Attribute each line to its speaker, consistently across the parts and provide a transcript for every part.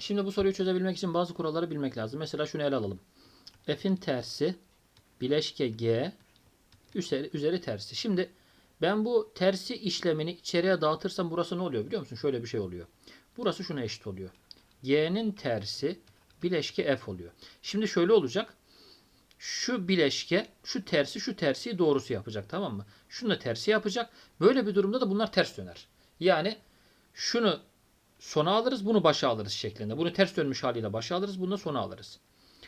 Speaker 1: Şimdi bu soruyu çözebilmek için bazı kuralları bilmek lazım. Mesela şunu ele alalım. F'in tersi bileşke G üzeri, üzeri tersi. Şimdi ben bu tersi işlemini içeriye dağıtırsam burası ne oluyor biliyor musun? Şöyle bir şey oluyor. Burası şuna eşit oluyor. G'nin tersi bileşke F oluyor. Şimdi şöyle olacak. Şu bileşke şu tersi şu tersi doğrusu yapacak tamam mı? Şunu da tersi yapacak. Böyle bir durumda da bunlar ters döner. Yani şunu sona alırız bunu başa alırız şeklinde. Bunu ters dönmüş haliyle başa alırız bunu da sona alırız.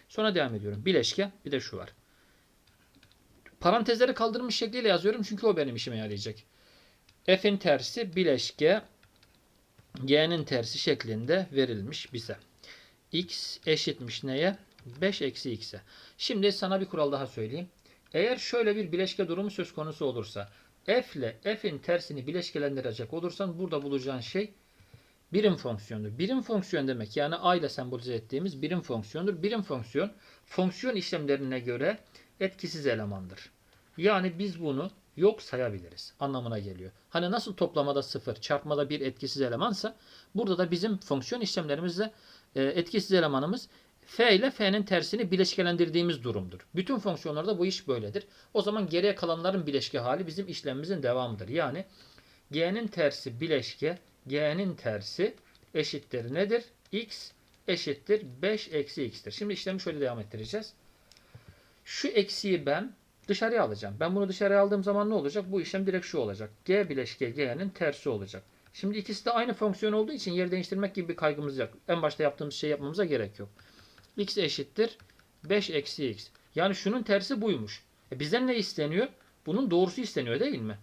Speaker 1: Sonra devam ediyorum. Bileşke bir de şu var. Parantezleri kaldırmış şekliyle yazıyorum çünkü o benim işime yarayacak. F'in tersi bileşke G'nin tersi şeklinde verilmiş bize. X eşitmiş neye? 5 eksi x'e. Şimdi sana bir kural daha söyleyeyim. Eğer şöyle bir bileşke durumu söz konusu olursa f ile f'in tersini bileşkelendirecek olursan burada bulacağın şey birim fonksiyondur. Birim fonksiyon demek yani a ile sembolize ettiğimiz birim fonksiyondur. Birim fonksiyon fonksiyon işlemlerine göre etkisiz elemandır. Yani biz bunu yok sayabiliriz anlamına geliyor. Hani nasıl toplamada 0, çarpmada 1 etkisiz elemansa burada da bizim fonksiyon işlemlerimizde e, etkisiz elemanımız f ile f'nin tersini bileşkelendirdiğimiz durumdur. Bütün fonksiyonlarda bu iş böyledir. O zaman geriye kalanların bileşke hali bizim işlemimizin devamıdır. Yani g'nin tersi bileşke, g'nin tersi eşittir nedir? x eşittir 5 eksi x'tir. Şimdi işlemi şöyle devam ettireceğiz. Şu eksiği ben dışarıya alacağım. Ben bunu dışarıya aldığım zaman ne olacak? Bu işlem direkt şu olacak. G bileşke G'nin tersi olacak. Şimdi ikisi de aynı fonksiyon olduğu için yer değiştirmek gibi bir kaygımız yok. En başta yaptığımız şey yapmamıza gerek yok. x eşittir 5 eksi x. Yani şunun tersi buymuş. E bizden ne isteniyor? Bunun doğrusu isteniyor değil mi?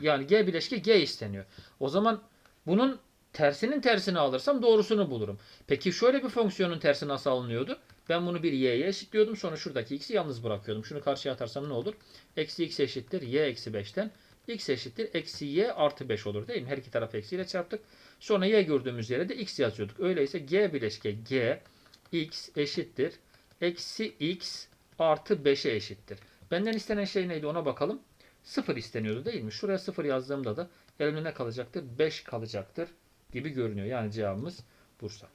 Speaker 1: Yani G bileşke G isteniyor. O zaman bunun tersinin tersini alırsam doğrusunu bulurum. Peki şöyle bir fonksiyonun tersi nasıl alınıyordu? Ben bunu bir y'ye eşitliyordum. Sonra şuradaki x'i yalnız bırakıyordum. Şunu karşıya atarsam ne olur? Eksi x eşittir y eksi 5'ten. x eşittir eksi y artı 5 olur değil mi? Her iki tarafı eksiyle çarptık. Sonra y gördüğümüz yere de x yazıyorduk. Öyleyse g bileşke g x eşittir. Eksi x artı 5'e eşittir. Benden istenen şey neydi ona bakalım. 0 isteniyordu değil mi? Şuraya 0 yazdığımda da elimde ne kalacaktır? 5 kalacaktır gibi görünüyor. Yani cevabımız Bursa.